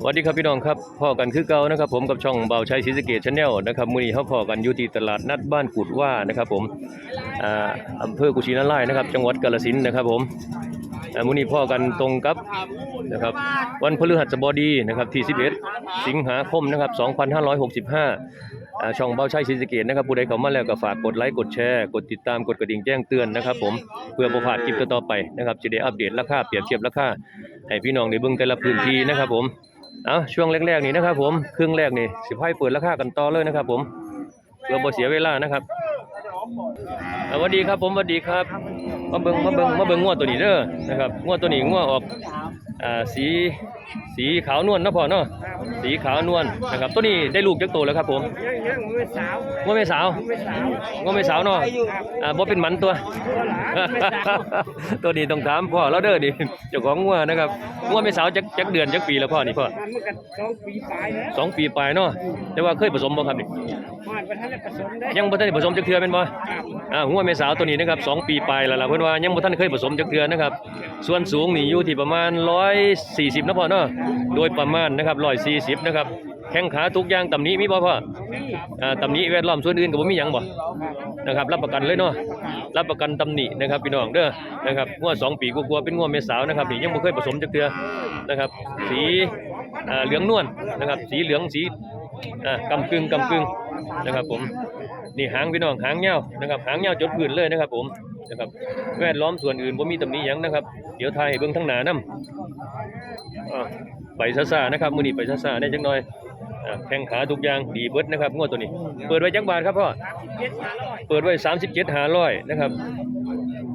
สวัสดีครับพี่น้องครับพ่อกันคือเก่านะครับผมกับช่องเบาชัยศรีสเกดชาแนลนะครับมือนี้เฮาพ่อกันอยู่ที่ตลาดนัดบ้านกุดว่านะครับผมอ่าอำเภอกุชินารายนะครับ จังหวัดกาฬสินธุ์นะครับผมอ่ามื้อนี้พ่อกันตรงกับนะครับวันพฤหัสบดีนะครับที่ 11 สิงหาคมนะครับ 2565อ่าช่องเบาชัยศรีสเกดนะครับผู้ใดเข้ามาแล้วก็ฝากกดไลค์กดแชร์กดติดตามกดกระดิ่งแจ้งเตือนนะครับผมเพื่อบ่พาดคลิปต่อไปนะครับจะได้อัปเดตราคาเปรียบเทียบราคาให้พี่น้องได้เบิ่งแต่ละพื้นที่นะครับผม เอาช่วงแรกๆนี่นะครับ ผมครึ่งแรกนี่สิให้เปิดราคากันต่อเลยนะครับ ผมเพื่อบ่เสียเวลานะครับสวัสดีครับผมสวัสดีครับมาเบิงมาเบิงมาเบิงงวดตัวนี้เด้อนะครับงวดตัวนี้งวดออก อ่าสีสีขาวนวลเนาะพ่อเนาะสีขาวนวลนะครับตัวนี้ได้ลูกจักโตแล้วครับผมยังยังมือสาวงวดแม่สาวมือสาวงวดแม่สาวเนาะอ่าบ่เป็นหมันตัว ตัวหลานมือสาวตัวนี้ต้องถามพ่อแล้วเด้อนี่เจ้าของงัวนะครับงัวแม่สาวจักจักเดือนจักปีแล้วพ่อนี่พ่อมันมันก็สองปีปลายแล้วสองปีปลายเนาะแต่ว่าเคยผสมบ่ครับนี่มันประทันได้ผสมได้ยังบ่ทันได้ผสมจักเทื่อแม่นบ่ครับอ่างัวแม่สาวตัวนี้นะครับสองปีปลายแล้วล่ะเพิ่นว่ายังบ่ทันเคยผสมจักเทื่อนะครับส่วนสูงนี่อยู่ที่ประมาณ140นะพ่อเนาะโดยประมาณนะครับ140นะครับแข้งขาทุกอย่างตำหนี้มีบ่พ่อนี่อ่าตำหนี้แวดล้อมส่วนอื่นก็บ่มีหยังบ่นะครับ รับประกันเลยเนาะรับประกันตำหนินะครับพี่น้องเด้อนะครับงัวสองปีกว่าๆเป็นงัวแม่สาวนะครับนี่ยังบ่เคยผสมจักเทื่อนะครับ สีอ่าเหลืองนวลนะครับ สีเหลืองสีอ่ากำกึ่งกำกึ่งนะครับผมนี่หางพี่น้องหางยาวนะครับหางยาวจดพื้นเลยนะครับผม นะครับแวดล้อมส่วนอื่นบ่มีตำหนิหยังนะครับ เดี๋ยวถ่ายให้เบิ่งทั้งหน้านำไปซ่าๆนะครับมื้อนี้ไปซ่าๆได้จักหน่อยแข้งขาทุกอย่างดีเบิดนะครับงวดตัวนี้ เปิดไว้จักบาทครับพ่อเจ็ดห้สาร้อยเปิดไว้37 500นะครับ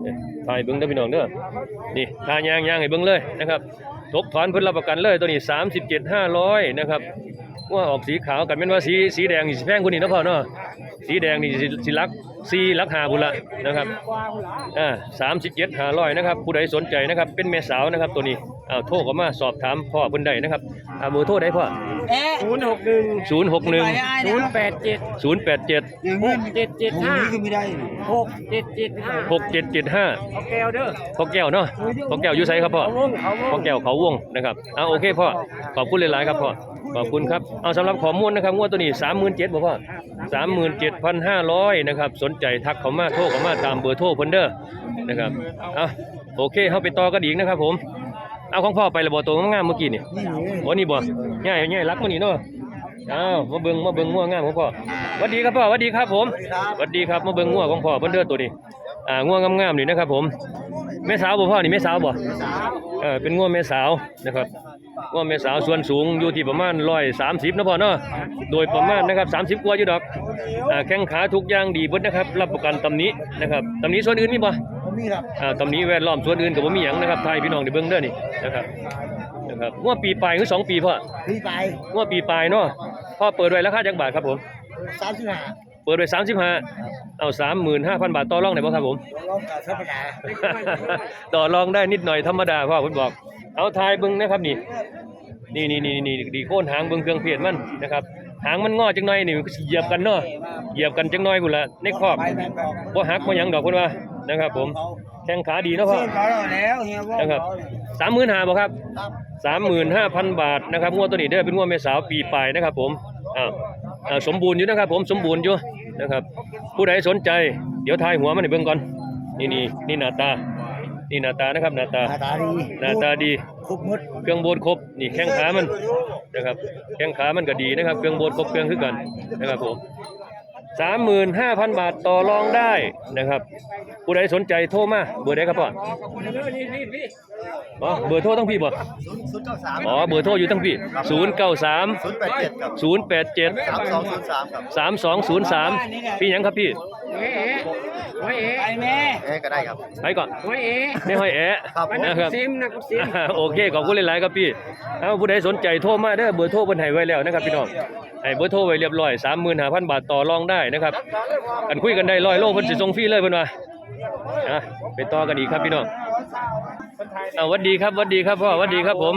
เนี่ยถ่ายเบิ่งเด้อพี่น้องเด้อนี่ทายางยางให้เบิ่งเลยนะครับทบถอนเพิ่นรับประกันเลยตัวนี้37 500นะครับว่าออกสีขาวกันแม่นว่าสีสีแดงนี่สิแพงกว่านี้นะพ่อเนาะสีแดงนี่สิสิลัก 4ลัก5พุ่นละนะครับกว่าหัวหลานอ่า37 500นะครับ ผู้ใดสนใจนะครับ เป็นแม่สาวนะครับตัวนี้อ้าวโทรเข้ามาสอบถามพ่อเพิ่นได้นะครับอ่าเบอร์โทรได้พ่อศูนย์หกหนึ่ง061ศูนย์แปดเจ็ด087หกเจ็ดเจ็ดห้าหกเจ็ดเจ็ดห้า6775เอาแก้วเด้อพ่อแก้วเนาะพ่อแก้วอยู่ไสครับพ่อเขาวงเขาวพ่องแก้วเขาวงนะครับเอาโอเคพ่อขอบคุณหลายๆครับพ่อขอบคุณครับเอาสำหรับข้อมูลนะครับงวดตัวนี้37,000บ่พ่อ37,500นะครับสนใจทักเขามาโทรเขามาตามเบอร์โทรเพิ่นเด้อนะครับเอาโอเคเฮาไปต่อกันอีกนะครับผมเอาของพ่อไปและบ่ตัวงามๆเมื่อกี้นี่โอ้นี่บ่ง่ายง่ายรักมื้อนี้เนาะเอาวมาเบิ่งมาเบิ่งงัวงามของพ่อสวัสดีครับพ่อสวัสดีครับผมสวัสดีครับมาเบิ่งงัวของพ่อเพิ่นเด้อตัวนี้อ่างัวงามๆนี่นะครับผมแม่สาวบ่พ่อนี่แม่สาวบ่เออเป็นง่วแม่สาวนะครับ ง่วแม่สาวส่วนสูงอยู่ที่ประมาณ130นะพ่อเนาะโดยประมาณนะครับ30กว่าอยู่ดอกอ่าแข้งขาทุกอย่างดีเบิดนะครับ รับประกันตำหนี้นะครับตำหนี้ส่วนอื่นมีบ่ผมมีครับอ่าตำหนี้แวดล้อมส่วนอื่นก็บ่มีหยังนะครับไทยพี่น้องได้เบิ่งเด้อนี่นะครับนะครับง่วปีปลายคือสองปีพ่อพี่ไปง่วปีปลายเนาะพ่อเปิดไว้ราคาจักบาทครับผมสามสิบห้า เปิดไว้35เอา35,000บาทต่อรองได้บ่ครับผม ลองกับธรรมดาต่อรองได้นิดหน่อยธรรมดาพ่อเพิ่นบอก เอาทายเบิ่งนะครับนี่ นี่นี่นี่นี่ดีโค่นหางเบิ่งเครื่องเพียรมันนะครับ หางมันงอจังหน่อยนี่มันก็สิเหยียบกันเนาะ เหยียบกันจังหน่อยพุ่นละในคอกไปแม่บอกบ่หักบ่หยังดอกเพิ่นว่านะครับ ผม แข้งขาดีเนาะพ่อเส้นเขาแล้วเฮียว่านะครับ35,000บ่ครับ35,000บาทนะครับงวดตัวนี้เด้อเป็นงวดแม่สาวปีปลายนะครับผมอ้าวอ่า สมบูรณ์อยู่นะครับ ผมสมบูรณ์อยู่นะครับ ผู้ใดสนใจ เดี๋ยวทายหัวมันให้เบิ่งก่อนนี่นี่นี่หน้าตา นี่หน้าตานะครับหน้าตา หน้าตาดีหน้าตาดี ครบหมดเครื่องโบดครบ นี่แข้งขามันนะครับ แข้งขามันก็ดีนะครับ เครื่องโบดครบเครื่องคือกันนะครับผม สามหมื่นห้าพันบาทต่อรองได้นะครับ ผู้ใดสนใจโทรมาเบอร์ใดครับพ่อนี่นี่นี่อ๋อเบอร์โทรทั้งพี่บ่ศูนย์เก้าสามอ๋อเบอร์โทรอยู่ทั้งพี่ศูนย์เก้าสามศูนย์แปดเจ็ดครับศูนย์แปดเจ็ดสามสองศูนย์สามครับสามสองศูนย์สามพี่หยังครับพี่เอ๋เอ๋เอ๋ไปแม่เอ๊ะก็ได้ครับ ไปก่อนโอ้ยเอ๋ไม่ห้อยแอะครับมันนันะกครับ ซิมนักซิมอ่าโอเคขอบคุณหลายๆครับพี่เอาผู้ใดสนใจโทรมาเด้อเบอร์โทรเพิ่นให้ไว้แล้วนะครับพี่น้องให้เบอร์โทรไว้เรียบร้อย35,000 บาทต่อรองได้นะครับกันคุยกันได้ร้อยโลเพิ่นสิส่งฟรีเลยเพิ่นว่าอะไปต่อกันอีกครับพี่น้องอ่าหวัดดีครับหวัดดีครับพ่อหวัดดีครับผม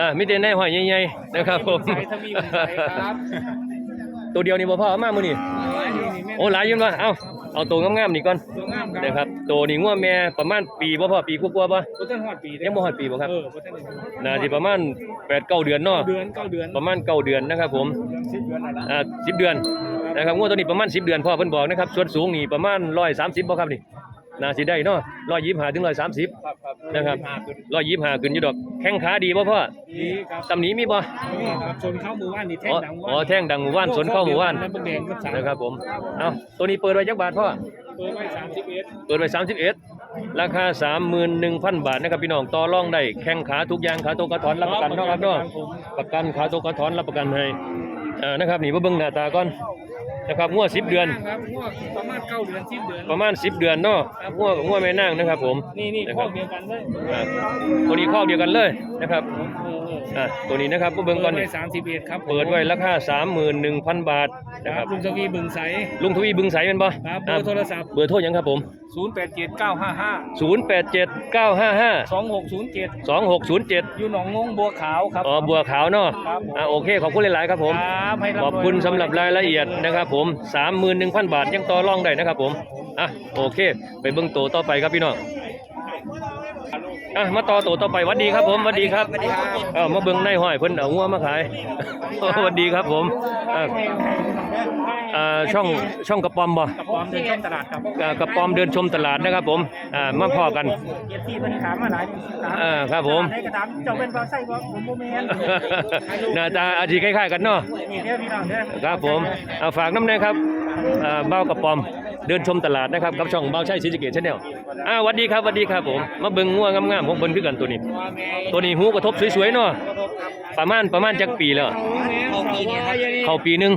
อ่ามีแต่แน่ห้อยใหญ่ๆนะครับผมตัวเดียวนี่บ่พ่อเอามามื้อนี้ โอ้หลายอยืนมาเอาเอา เอาตัวงามๆนี่ก่อนตัวงามครับนะครับตัวนี้งัวแม่ประมาณปีบ่พอปีกว่าๆบ่บ่ทันฮอดปีเด้ยังบ่ฮอดปีบ่ครับเออบ่ทันได้น่าสิประมาณ8 9เดือนเนาะเดือนเก้าเดือนประมาณเก้าเดือนนะครับผมสิบเดือนอะไรนะอ่า10เดือนนะครับงัวตัวนี้ประมาณ10เดือนพ่อเพิ่นบอกนะครับส่วนสูงนี่ประมาณ130บ่ครับนี่ น่าสิได้เนาะ125ถึง130ครับครับนะครับห้าเดือน125ขึ้นอยู่ดอก แข้งขาดีบ่พ่อดีครับตำหนิมีบ่นี่ครับชนเข้าหมู่บ้านนี่แท่อ๋งอดังอ๋อแท่งดังหมู่บ้านสนเข้าหมู่บ้านน้ำเบิ่งแดงกับสามนะครับผมเอาตัวนี้เปิดไว้จักบาทพ่อเปิดไว้สามสิบเอ็ดเปิดไว้31ราคา31,000บาทนะครับพี่น้องต่อรองได้แข้งขาทุกอย่างขาโตกระถอนรับประกันเนาะครับเนาะประกันขาโตกระถอนรับประกันให้อ่านะครับนี่มาเบิ่งหน้าตาก่อน นะครับงัว10เดือน ครับงวดประมาณเก้าเดือนสิบเดือนประมาณ10เดือนเนาะงัวงัวแม่นางนะครับผมนี่นี่นะข้คอรับเดียวกันเลย อ่าตัวนี้ข้อเดียวกันเลยนะครับเออเอออ่าตัวนี้นะครับมาเบิ่งก่อนเปิดนี่ไว้สามสิบเอ็ดครับเปิดไว้ราคา31,000บาทคนะครัรับบลุงทวีบึงใส ลุงทวีบึงใสแม่นบ่ครับเบออ่าร์โทรศัพท์ เบอร์โทรหยังครับผม ศูนย์แปดเจ็ดเก้าห้าห้า087955สองหกศูนย์เจ็ด2607อยู่หนองงงบัวขาวครับ อ๋อบัวขาวเนาะครับอ่าโอเค ขอบคุณหลาย ๆ ครับผม ครับให้ำขอบคุณสำหรับรายละเอียดนะครับผม 31,000 บาทยังต่อรองได้นะครับผม อะโอเค ไปเบิ่งโตต่อไปครับพี่น้อง อะมาต่อโตต่อไปหวัดดีครับผมหวัดดีครับเออมาเบิ่งในห้อยเพิ่นเอางัวมาขายหวัดดีครับผมอ่าอ่าช่องช่องกระป๋อมบ่กับพร้อมเดินเข้าตลาดครับอ่ากระป๋อมเดินชมตลาดนะครับผมอ่ามาพอกันเอฟซีเพิ่นถามมาหลายถามอ่าครับผมให้กระถามเจ้าเป็นบ่ใส่บ่ผมบ่แม่นหน้าตาอาจจะคล้ายๆกันเนาะนี่เด้อพี่น้องเด้อครับผมเอาฝากน้ำแน่ครับอ่าเบ้ากระป๋อม เดินชมตลาดนะครับกับช่องเบาใช่ศรีสะเกษชาแนลอ่าหวัดดีครับหวัดดีครับผมมาเบิ่งงัวงามๆของเพิ่นคือกันตัวนี้ ตัวนี้หูกระทบสวยๆเนาะประมาณประมาณจักปีแล้วเข้าปีหนึง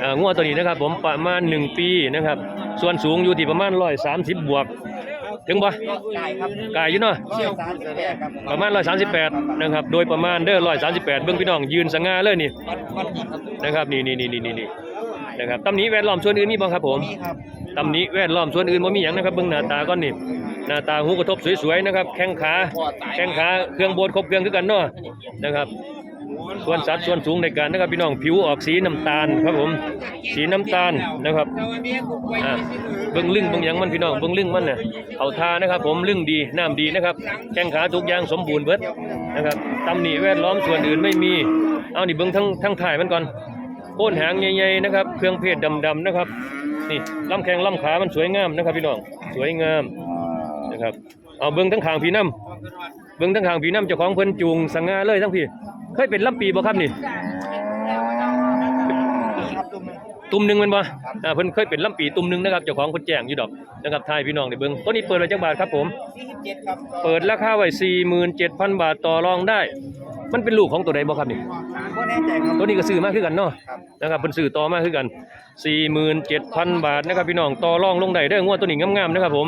เอ่องัวตัวนี้นะครับ ผมประมาณ 1 ปีนะครับ ส่วนสูงอยู่ที่ประมาณ130 บวก ถึงบ่ไกายอยู่เนาะเชี่ยสามสิบแปดครับประมาณ 138 นะครับ โดยประมาณเด้อ138 เบิ่งพี่น้องยืนสง่าเลยนี่นวันนี้ครับนะครับ นี่นี่นี่นี่นี่ นี่นะครับตำหนิแวดล้อมส่วนอื่นมีบ่ครับผมนี่ครับตำหนิแวดล้อมส่วนอื่นบ่มีหยังนะครับเบิ่งหน้าตาก่อนนี่หน้าตาหูกระทบสวยๆนะครับ แข้งขาแข้งขาเครื่องโบดครบเครื่องคือกันเนาะนะครับส่วนสัดส่วนสูงในการนะครับพี่น้องผิวออกสีน้ำตาลครับผมสีน้ำตาลนะครับอ่าเบิ่งลึงเบิ่งหยังมันพี่น้องเบิ่งลึงมันน่ะเอาทานะครับ ผมลึงดีน้ำดีนะครับแข้งขาทุกอย่างสมบูรณ์เบิดนะครับตำหนิแวดล้อมส่วนอื่นไม่มี เอานี่เบิ่งทั้งทั้งถ่ายมันก่อน โค่นหางใหญ่ๆนะครับ เครื่องเพชรดำๆนะครับ นี่ลำแข้งลำขา มันสวยงามนะครับ พี่น้อง สวยงามนะครับ เอาเบิ้งทั้งขางพี่น้ำเบิ้งทั้งขางพี่น้ำเจ้าของเพิ่นจูงสังงาเลยทั้งพี่ เคยเป็นลำปีบ่ครับนี่ ตุ่มหนึงแมันบ่อ่าเพิ่นเคยเป็นลำปีตุ่มหนึงนะครับ เจ้าของเพิ่นแจ้งอยู่ดอกนะครับทายพี่น้องได้เบิ่งตัวนี้เปิดไว้จักบาทครับผมสี่สิบเจ็ดครับเปิดราคาไว้47,000 บาทต่อรองได้ มันเป็นลูกของตัวใดบ่ครับนี่บ่ แน่ใจครับ ตัวนี้ก็ซื้อมาคือกันเนาะครับนะครับเป็นซื้อต่อมาคือกัน 47,000 บาทนะครับพี่น้องต่อรองลงได้เด้องวดตัวนี้งามๆนะครับผม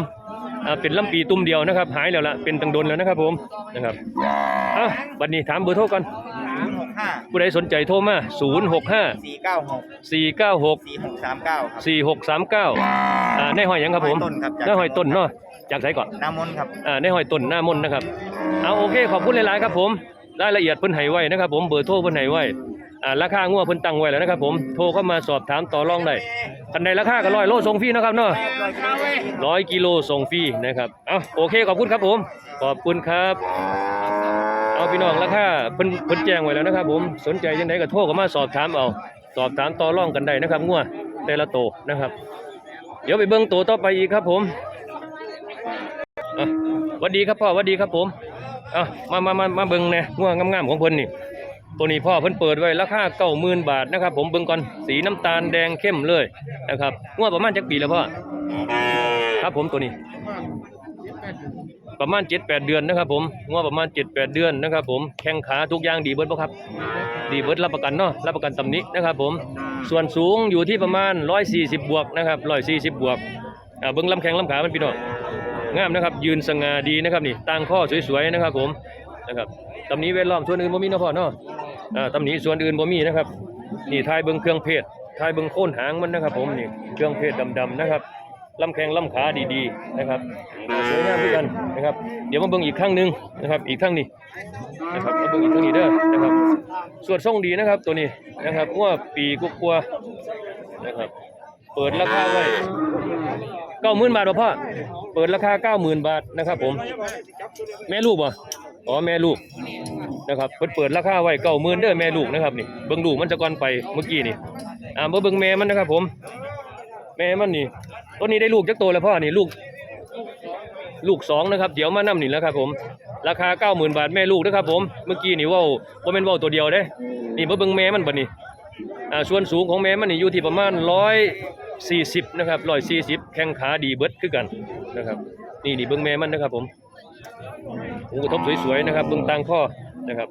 อ่าเป็นลำปีตุ้มเดียวนะครับ หายแล้วล่ะเป็นตังดนแล้วนะครับผมนะครับอะบัดนี้ถามเบอร์โทรกันศูนย์หกห้าผู้ใดสนใจโทรมา 065 สี่เก้าหก496 สี่หกสามเก้าครับ4639อ่าในห้อยหยังครับผมห้อยต้นครับจาก ในห้อยต้นเนาะจากไสก่อนน้ำมนต์ครับ อ่าในห้อยต้นหน้ามนต์นะครับ เอาโอเค ขอบคุณหลาย ๆ ครับผม รายละเอียดเพิ่นให้ไว้นะครับผมเบอร์โทรเพิ่นให้ไว้อ่าราคางัวเพิ่นตั้งไว้แล้วนะครับผมโทรเข้ามาสอบถามต่อรองได้คันใดราคาก็ร้อยโลส่งฟรีนะครับเนาะร้อยกิโลส่งฟรีนะครับเอาโอเคขอบคุณครับผมขอบคุณครับเอาพี่น้องราคาเพิ่นเพิ่นแจ้งไว้แล้วนะครับ ผมสนใจจังไดก็โทรเข้ามาสอบถามเอาสอบถามต่อรองกันได้นะครับงัวแต่ละโตวนะครับ เดี๋ยวไปเบิ่งโตวต่อไปอีกครับผมอะหวัสดีครับพ่อหวัสดีครับผม อะมามามามาเบิ่งแหน่ง่วงงามๆของเพิ่นนี่ ตัวนี้พ่อเพิ่นเปิดไว้ราคาเก้าหมื่นบาทนะครับ ผมเบิ่งก่อนสีน้ำตาลแดงเข้มเลยนะครับง่วงประมาณจักปีแล้วพ่อครับผมตัวนี้ ประมาณเจ็ดแปดเดือนนะครับ ผมง่วงประมาณเจ็ดแปดเดือนนะครับ ผมแข้งขาทุกอย่างดีเบิดบ่ครับดีเบิดรับประกันเนาะรับประกันตำหนินะครับ ผมส่วนสูงอยู่ที่ประมาณ 140 บวกนะครับ140 บวกเบิ่งลำแข้งลำขามันพี่น้อง งามนะครับ ยืนสง่าดีนะครับนี่ตั้งข้อสวยๆนะครับ ผมนะครับตำนี้เวทล้อมส่วนอื่นบ่มีนะพ่อเนาะอ่าตำนี้ส่วนอื่นบ่มีนะครับนี่ทายเบิ่งเครื่องเพชรทายเบิ่งโค่นหางมันนะครับ ผมนี่เครื่องเพชรดำๆนะครับลำแข้งลำขาดีๆนะครับสวยงามด้วยกันนะครับ เดี๋ยวมาเบิ่งอีกครั้งหนึ่งนะครับ อีกครั้งนี้นะครับมาเบิ่งอีกครั้งนี้เด้อนะครับส่วนทรงดีนะครับ ตัวนี้นะครับว่าปีกัวๆนะครับ เปิดราคาไว้เก้าหมื่นบาทบ่พ่อ เปิดราคาเก้าหมื่นบาทนะครับ ผม แม่ลูกบ่อ๋อแม่ลูกนะครับเปิดเปิดราคาไว้เก้าหมื่นเด้อแม่ลูกนะครับนี่เบิ่งลูกมันจะก่อนไปเมื่อกี้นี่อ่ามาเบิ่งแม่มันนะครับ ผม แม่มันนี่ตัวนี้ได้ลูกจักโตแล้วพ่อนี่ลูก ลูกสองนะครับ เดี๋ยวมานํนี่แล้วครับ ผม ราคาเก้าหมื่นบาทแม่ลูกนะครับ ผม เมื่อกี้นี่ว่าบ่แม่นว้าตัวเดียวเด้ นี่มาเบิ่งแม่มันบัดนี้อ่ ส่วนสูงของแม่มันนี่อยู่ที่ประมาณร้อยสี่สิบนะครับร้อยสี่สิบแข้งขาดีเบิดคือกันนะครับ นี่นี่เบิ่งแม่มันนะครับ ผมหูกระทบสวยๆนะครับเบิ่งตางข้อนะครับ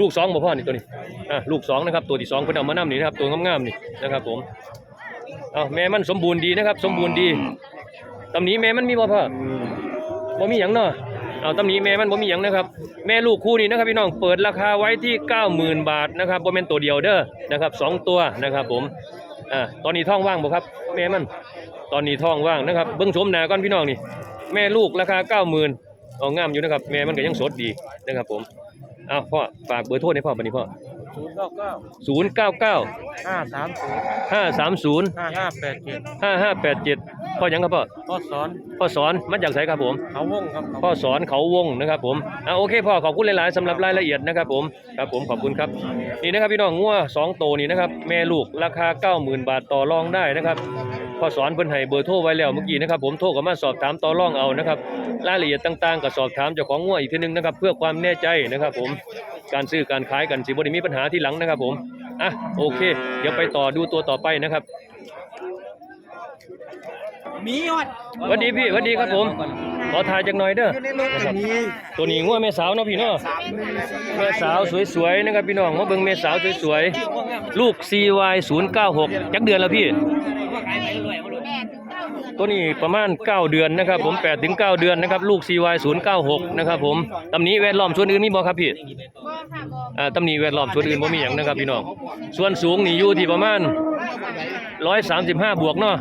ลูกสองบ่พ่อนี่ตัวนี้อะลูกสองนะครับ ตัวที่สองเพิ่นเอามานํนี่นะครับ ตัวงามๆนี่นะครับ ผมเอาแม่มันสมบูรณ์ดีนะครับ สมบูรณ์ดีตำหนี้แม่มันมีบ่พ่อบ่มีหยังเนาะ เอาตำนี้แม่มันบ่มีหยังนะครับ แม่ลูกคู่นี้นะครับพี่น้องเปิดราคาไว้ที่ 90,000 บาทนะครับบ่แม่นตัวเดียวเด้อนะครับสองตัวนะครับ ผมอ่าตอนนี้ท้องว่างบ่ครับ แม่มันตอนนี้ท้องว่างนะครับเบิ้งชมหน้าก่อนพี่น้องนี่แม่ลูกราคาเก้าหมื่นเอางามอยู่นะครับแม่มันก็ยังสดดีนะครับผมเอาพ่อฝากเบอร์โทรให้พ่อบัดนี้พ่อ ศูนย์เก้าเก้าศูนย์เก้าเก้าห้าสามศูนย์ห้าสามศูนย์ห้าห้าแปดเจ็ดห้าห้าแปดเจ็ดพ่อหยังครับพ่อพ่อสอนพ่อสอนมาจากไสครับผม เขาวงครับพ่อสอนเขาวงนะครับผมอ่าโอเคพ่อขอบคุณหลายๆสำหรับรายละเอียดนะครับผมครับผมขอบคุณครับนี่นะครับพี่น้องงัวสองโตวนี่นะครับแม่ลูกราคา 90,000 บาทต่อรองได้นะครับพ่อสอนเพิ่นให้เบอร์โทรไว้แล้วเมื่อกี้นะครับผมโทรเข้ามาสอบถามต่อรองเอานะครับรายละเอียดต่างๆก็สอบถามเจ้าของงัวอีกทีนึงนะครับเพื่อความแน่ใจนะครับผม การซื้อการขายกันสิบ่ได้มีปัญหาที่หลังนะครับ ผมอะโอเค เดี๋ยวไปต่อดูตัวต่อไปนะครับ มียอดสวัสดีพี่สวัสดีครับผม ขอถ่ายจักหน่อยเด้ออยู่ในรถก็มีตัวนี้งัวแม่สาวเนาะพี่เนาะแม่สาวสวยๆนะครับพี่น้องมาเบิ่งแม่สาวสวยๆลูก CY 096 จักเดือนแล้วพี่ ตัวนี้ประมาณ 9 เดือนนะครับ ผม8ถึง9เดือนนะครับ ลูก CY 096นะครับผมตำหนี้แวดล้อมส่วนอื่นมีบ่ครับพี่อ่าตำหนี้แวดล้อมส่วนอื่นบ่มีหยังนะครับพี่น้องส่วนสูงนี่อยู่ที่ประมาณ135 บวกเนาะ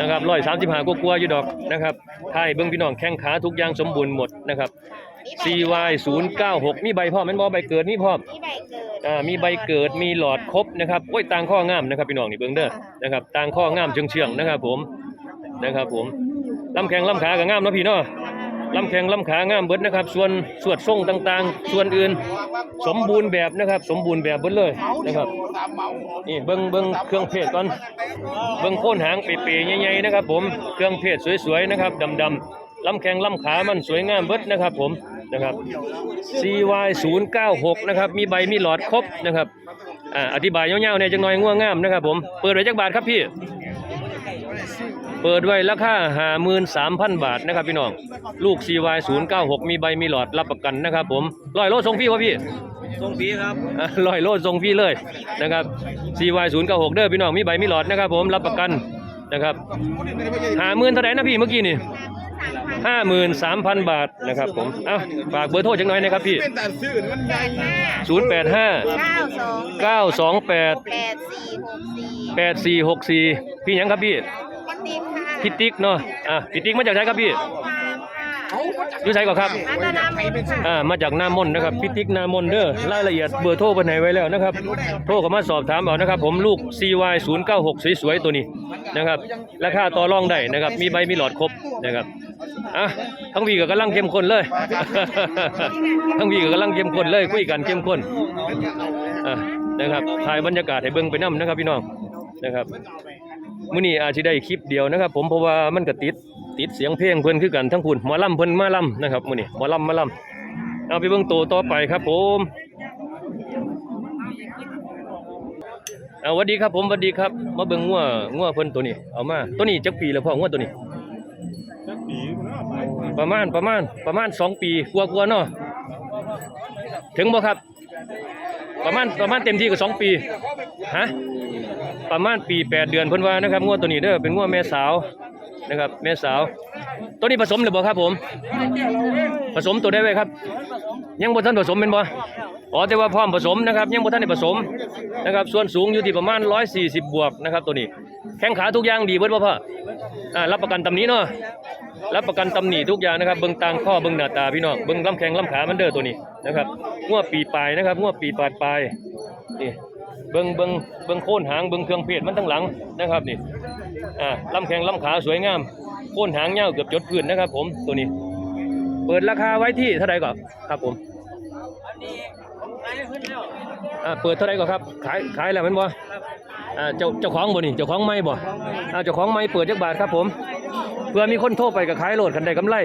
นะครับ135กว่าๆอยู่ดอกนะครับท้ายเบิ่งพี่น้องแข้งขาทุกอย่างสมบูรณ์หมดนะครับ CY 096มีใบพร้อมแม่นบ่ใบเกิดมีพร้อมมีใบเกิดอ่ามีใบเกิดมีหลอดครบนะครับโอ้ยต่างข้องามนะครับพี่น้องนี่เบิ่งเด้อนะครับต่างข้องามเชื่องๆนะครับผม นะครับผมลำแข้งลำขาก็งามนะพี่เนาะลำแข้งลำขางามเบิดนะครับ ส่วนส่วนทรงต่างๆ ส่วนอื่น สมบูรณ์แบบนะครับ สมบูรณ์แบบเบิดเลยนะครับนี่เบิ่งเบิ่งเครื่องเพศก่อนเบิ่งโคนหางเป๋ๆใหญ่ๆนะครับ ผมเครื่องเพศสวยๆนะครับดำๆลำแข้งลำขามันสวยงามเบิดนะครับผมนะครับ CY 096 นะครับมีใบมีหลอดครบนะครับอ่าอธิบายยาวๆเนี่ยจังหน่อยง่วงงามนะครับผมเปิดไว้จักบาทครับพี่ เปิดไว้ราคา53,000บาทนะครับพี่น้องลูก CY 096 มีใบมีหลอดรับประกันนะครับผมร้อยโลส่งฟรีวะพี่ทรงปีครับอะร้อยโลส่งฟรีเลยนะครับ CY 096 เด้อพี่น้องมีใบมีหลอดนะครับผมรับประกันนะครับ50,000เท่าไหร่นะพี่เมื่อกี้นี่ห้าหมื่นสามพันบาทนะครับผมเอ้าฝากเบอร์โทรจังหน่อยนะครับพี่ศูนย์แปดห้าเก้าสองเก้าสองแปดแปดสี่หกสี่แปดสี่หกสี่พี่หยังครับพี่วันนี้ค่ะ พี่ติ๊กเนาะอะพี่ติ๊กมาจากไหนครับพี่ฟาร์มค่ะอยู่ไสก่อนครับอัตนามนค่ะอ่ามาจากนามนนะครับพี่ติ๊กนามนเด้อรายละเอียดเบอร์โทรไปไหนไว้แล้วนะครับ โทรเข้ามาสอบถามเอานะครับ ผมลูก CY 096สวยๆตัวนี้นะครับราคาต่อรองได้นะครับ มีใบมีหลอดครบนะครับอะทั้งวีก็กำลังเข้มข้นเลย ทั้งวีก็กำลังเข้มข้นเลยคุยกันเข้มข้นอะนะครับถ่ายบรรยากาศให้เบิ่งไปนํนะครับพี่น้องนะครับ มื้อนี้อาจสิได้คลิปเดียวนะครับ ผมเพราะว่ามันก็ติดติดเสียงเพลงเพิ่นคือกันทั้งพุ่นหมอลำเพิ่นมาลำนะครับมื้อนี้หมอลำมาลำเอาไปเบิ่งโตต่อไปครับ ผมเอาสวัสดีครับผมสวัสดีครับ มาเบิ่งงัวงัวเพิ่นตัวนี้ เอามาตัวนี้จักปีแล้วพ่องัวตัวนี้ประมาณประมาณประมาณสองปีกลัวกลัวาๆเนาะถึงบ่ครับ ประมาณประมาณเต็มที่ก็สองปีฮะประมาณปีแปดเดือนเพิ่นว่านะครับงวดตัวนี้เด้อเป็นงวดแม่สาวนะครับแม่สาว ตัวนี้ผสมหรือเปล่าครับผม ผสมตัวได้ไหมครับ ยังบนท่านผสมเป็นบ่ อ๋อแต่ว่าพร้อมผสมนะครับยังบ่ทันได้ผสมนะครับส่วนสูงอยู่ที่ประมาณ 140 บวกนะครับตัวนี้ แข้งขาทุกอย่างดีเบิดบ่พ่ออ่ารับประกันตำนี้เนาะรับประกันตำหนิทุกอย่างนะครับเบิ่งตางข้อเบิ่งหน้าตาพี่น้องเบิ่งลำแข้งลำขามันเด้อตัวนี้นะครับงวปีปลายนะครับงวปีปลายปลายนี่เบิ่งเบิ่งเบิ่งโคนหางเบิ่งเครื่องเพศมันทั้งหลังนะครับนี่อ่าลำแข้งลำขาสวยงามโค่นหางยาวเกือบจดพื้นนะครับ ผมตัวนี้ เปิดราคาไว้ที่เท่าไหร่ก่อนครับผม อ่าเปิดเท่าไหร่ก่อนครับ ขายขายแล้วแมันบ่อ่าเจ้าเจ้าของบ่นี่เจ้าของไม่บ่อ่าเจ้าของไม่เปิดจักบาทครับผม เพื่อมีคนโทรไปกับขายโหลดคันใดกำไร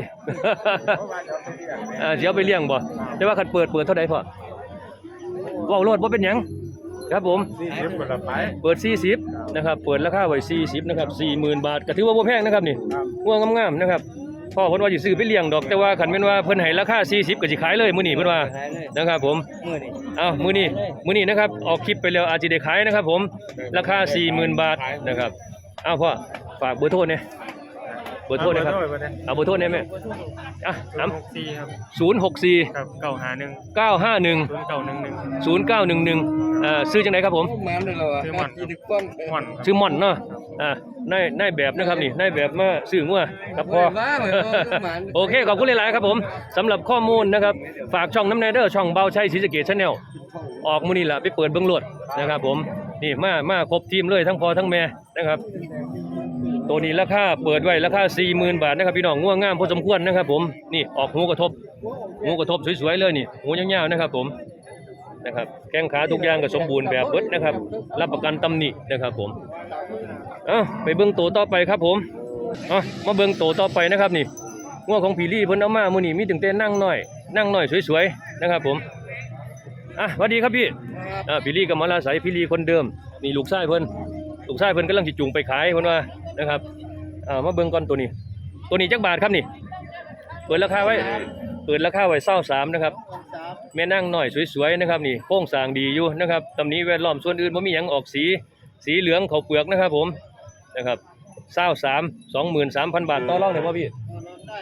อ่าเดี๋ยวไปเลี้ยงบ่แต่ว่าคันเปิดเปิดเท่าใดพ่อเว้าโลดบ่เป็นหยังครับผมสี่สิบกว่าไปเปิด 40 นะครับ เปิดราคาไว้40 นะครับ 40,000 บาทก็ถือว่าบ่แพงนะครับนี่งัวงามๆนะครับ พ่อเพิ่นว่าสิซื้อไปเลี้ยงดอกแต่ว่าคันแม่นว่าเพิ่นให้ราคา40ก็สิขายเลยมื้อนี้เพิ่นว่านะครับผมมือนี่เอ้ามื้อนี้มื้อนี้นะครับออกคลิปไปแล้วอาจจะได้ขายนะครับ ผมราคา40,000บาทนะครับเอ้าพ่อฝากเบอร์โทรเนี่ยเบอร์โทรเนะครับเอาเบอร์โทรเนี่ยแม่อะน้สี่ครับำ064ครับเก้าหาหนึ่ง951ศูนย์เก้าหนึ่งหนึ่ง0911อ่าซื้อจังไดครับผมมันเลยเหรอซื้อมันมันชื่อม่อนเนาะ อ่าในในแบบนะครับนี่ในแบบมาซื้องัวกับพ่อโอเคขอบคุณหลายๆครับผมสำหรับข้อมูลนะครับ ฝากช่องน้ำแนเดอร์ช่องเบาชัยศรีสะเกดชาแนลออกมื้อนี้ล่ะไปเปิดเบิ่งโลดนะครับ ผมนี่มามาครบทีมเลยทั้งพ่อทั้งแม่นะครับ ตัวนี้ราคาเปิดไว้ราคา40,000 บาทนะครับพี่น้องง่วงงามพอสมควรนะครับ ผมนี่ออกหูกระทบหูกระทบสวยๆเลยนี่หูยาวๆนะครับ ผมนะครับแข้งขาทุกอย่างก็สมบูรณ์แบบเบิดนะครับ รับประกันตำหนินะครับผม เอ้าไปเบิ่งโตต่อไปครับผมเอะมาเบิ่งโตต่อไปนะครับนี่งัวของพี่ลี่เพิ่นเอามามื้อนี้มีถึงแต่นั่งน้อย นั่งน้อยสวยๆนะครับผมอะสวัสดีครับพี่อ่าพี่ลี่กับมาลาใสพี่ลี่คนเดิมนี่ลูกชายเพิ่นลูกชายเพิ่นกำลังสิจูงไปขายเพิ่นว่านะครับอ่ามาเบิ่งก่อนตัวนี้ ตัวนี้จักบาทครับนี่เปิดราคาไว้เปิดราคาไว้23นะครับแม่นั่งน้อยสวยๆนะครับนี่โค้งสร้างดีอยู่นะครับตำหนี้แวดล้อมส่วนอื่นบ่มีหยังออกสี สีเหลืองเขาเปลือกนะครับผมนะครับเศร้าสามสองหมื่นสามพันบาทต่อรองได้ป่ะพี่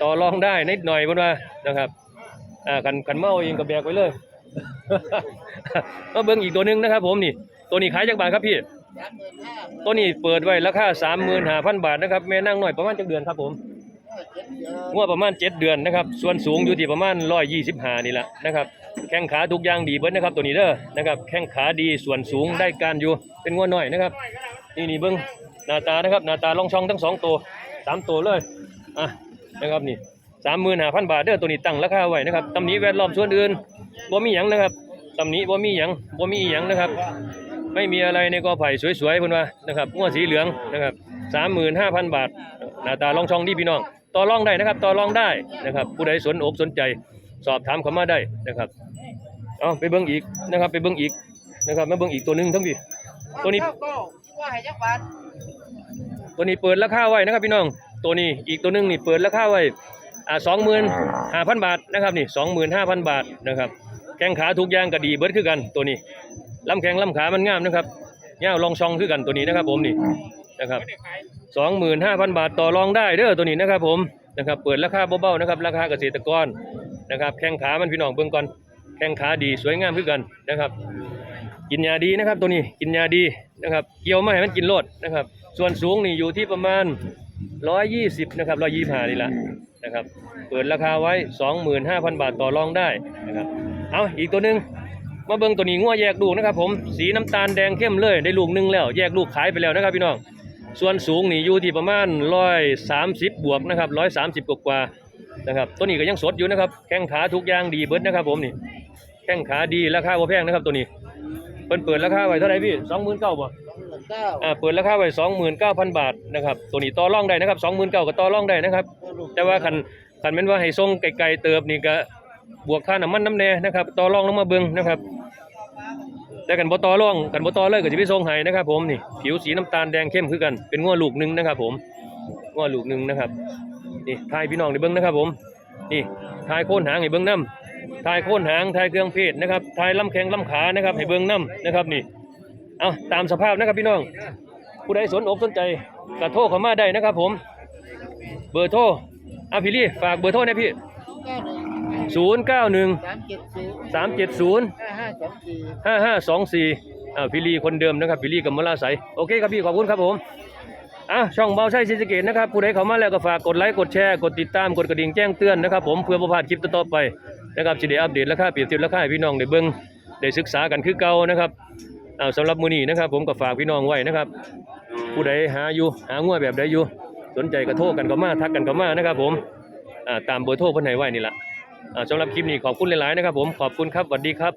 ต่อรองได้นิดหน่อยบนว่านะครับอ่าคันคันเมาเองก็แบกไว้เลยมาเบิ่งอีกตัวหนึงนะครับผมนี่ตัวนี้ขายจักบาทครับพี่ตัวนี้เปิดไว้ราคาสามหมื่นห้าพันบาทนะครับแม่นั่งหน่อยประมาณจักเดือนครับผมงวดประมาณเจ็ดเดือนนะครับ ส่วนสูงอยู่ที่ประมาณร้อยยี่สิบห้านี่แหละนะครับ แข้งขาทุกอย่างดีเบิดนะครับตัวนี้เด้อนะครับแข้งขาดีส่วนสูงได้การอยู่เป็นงวดน้อยนะครับนี่นี่เบิ้งหน้าตานะครับหน้าตาลองช่องทั้งสองตัวสามตัวเลยอะนะครับนี่สามหมื่นห้าพันบาทเด้อตัวนี้ตั้งราคาไว้นะครับตำหนี้แวดล้อมส่วนอื่นบ่มีหยังนะครับตำหนี้บ่มีหยังบ่มีอีหยังนะครับ ไม่มีอะไรในกอไผ่สวยๆเพิ่นว่านะครับงัวสีเหลืองนะครับสามหมื่นห้าพันบาทหน้าตาลองช่องดีพี่น้องต่อรองได้นะครับต่อรองได้นะครับ ผู้ใดสนอกสนใจ สอบถามเขามาได้นะครับ เอาไปเบิ่งอีกนะครับ ไปเบิ่งอีกนะครับมาเบิ่งอีกตัวหนึงทั้งพี่ตัวนี้ว่าให้จักบาทตัวนี้เปิดราคาไว้นะครับพี่น้อง ตัวนี้อีกตัวหนึงนี่เปิดราคาไว้อ่าสองหมื่นห้าพันบาทนะครับนี่สองหมื่นห้าพันบาทนะครับแข้งขาทุกอย่างก็ดีเบิดคือกันตัวนี้ลำแข้งลำขามันงามนะครับเงาวลองช่องคือกันตัวนี้นะครับ ผมนี่นะครับสองหมื่นห้าพันบาทต่อรองได้เด้อตัวนี้นะครับ ผมนะครับ เปิดราคาเบาๆนะครับ ราคาเกษตรกรนะครับ แข้งขามันพี่น้องเบิ่งก่อนแข้งขาดีสวยงามคือกันนะครับ กินยาดีนะครับตัวนี้กินยาดีนะครับ เกี่ยวไม่ให้มันกินโลดนะครับ ส่วนสูงนี่อยู่ที่ประมาณ 120นะครับ125นี่ละนะครับ เปิดราคาไว้ 25,000 บาทต่อรองได้นะครับ เอาอีกตัวหนึงมาเบิ่งตัวนี้งัวแยกลูกนะครับ ผมสีน้ำตาลแดงเข้มเลยได้ลูกหนึงแล้ว แยกลูกขายไปแล้วนะครับพี่น้องส่วนสูงนี่อยู่ที่ประมาณ130บวกนะครับ130กว่ากว่านะครับตัวนี้ก็ยังสดอยู่นะครับแข้งขาทุกอย่างดีเบิดนะครับผมนี่ แข้งขาดีราคาบ่แพงนะครับตัวนี้เพิ่นเปิดราคาไว้เท่าไหร่พี่สองหมื่นเก้าบ่อ่าเปิดราคาไว้สองหมื่นเก้าพันบาทนะครับตัวนี้ต่อรองได้นะครับสองหมื่นเก้าก็ต่อรองได้นะครับ แต่ว่าคันคันแม่นว่าให้ส่งไกลๆเติบนี่ก็บวกค่าน้ำมันน้ำแน่นะครับต่อรองลงมาเบิ่งนะครับแต่กันบ่ต่อรองกันบ่ต่อเลยก็สิไปส่งให้นะครับ ผมนี่ผิวสีน้ำตาลแดงเข้มคือกันเป็นงัวลูกหนึงนะครับ ผมงัวลูกหนึงนะครับนี่ทายพี่น้องได้เบิ่งนะครับ ผมนี่ทายโคนหางให้เบิ่งน้ำ ทายโค่นหางทายเครื่องเพศนะครับทายลำแข้งลำขานะครับให้เบิ่งน้ำนะครับนี่เอาตามสภาพนะครับพี่น้อง ผู้ใดสนอกสนใจก็โทรเข้ามาได้นะครับ ผม เบอร์โทรอะพี่ลี่ฝากเบอร์โทรนะพี่ศูนย์เก้าหนึ่งสามเจ็ดศูนย์ห้าห้าสองสี่อ่าพี่ลี่คนเดิมนะครับพี่ลี่กับมลาใสโอเคครับพี่ขอบคุณครับผมอะช่องเบาใช่ซีสเกตนะครับผู้ใดเข้ามาแล้วก็ฝากกดไลค์กดแชร์กดติดตามกดกระดิ่งแจ้งเตือนนะครับผมเพื่อประพาดคลิปต่อไป นะครับจะได้อัปเดตราคาเปรียบเทียบราคาให้พี่น้องได้เบิ้งได้ศึกษากันคือเก่านะครับเอาสำหรับมื้อนี้นะครับ ผมก็ฝากพี่น้องไว้นะครับ ผู้ใดหาอยู่หางัวแบบใดอยู่ สนใจก็โทรกันเข้ามาทักกันเข้ามานะครับ ผมตามเบอร์โทรเพิ่นให้ไว้นี่ล่ะสำหรับคลิปนี้ขอบคุณหลายๆนะครับ ผมขอบคุณครับสวัสดีครับ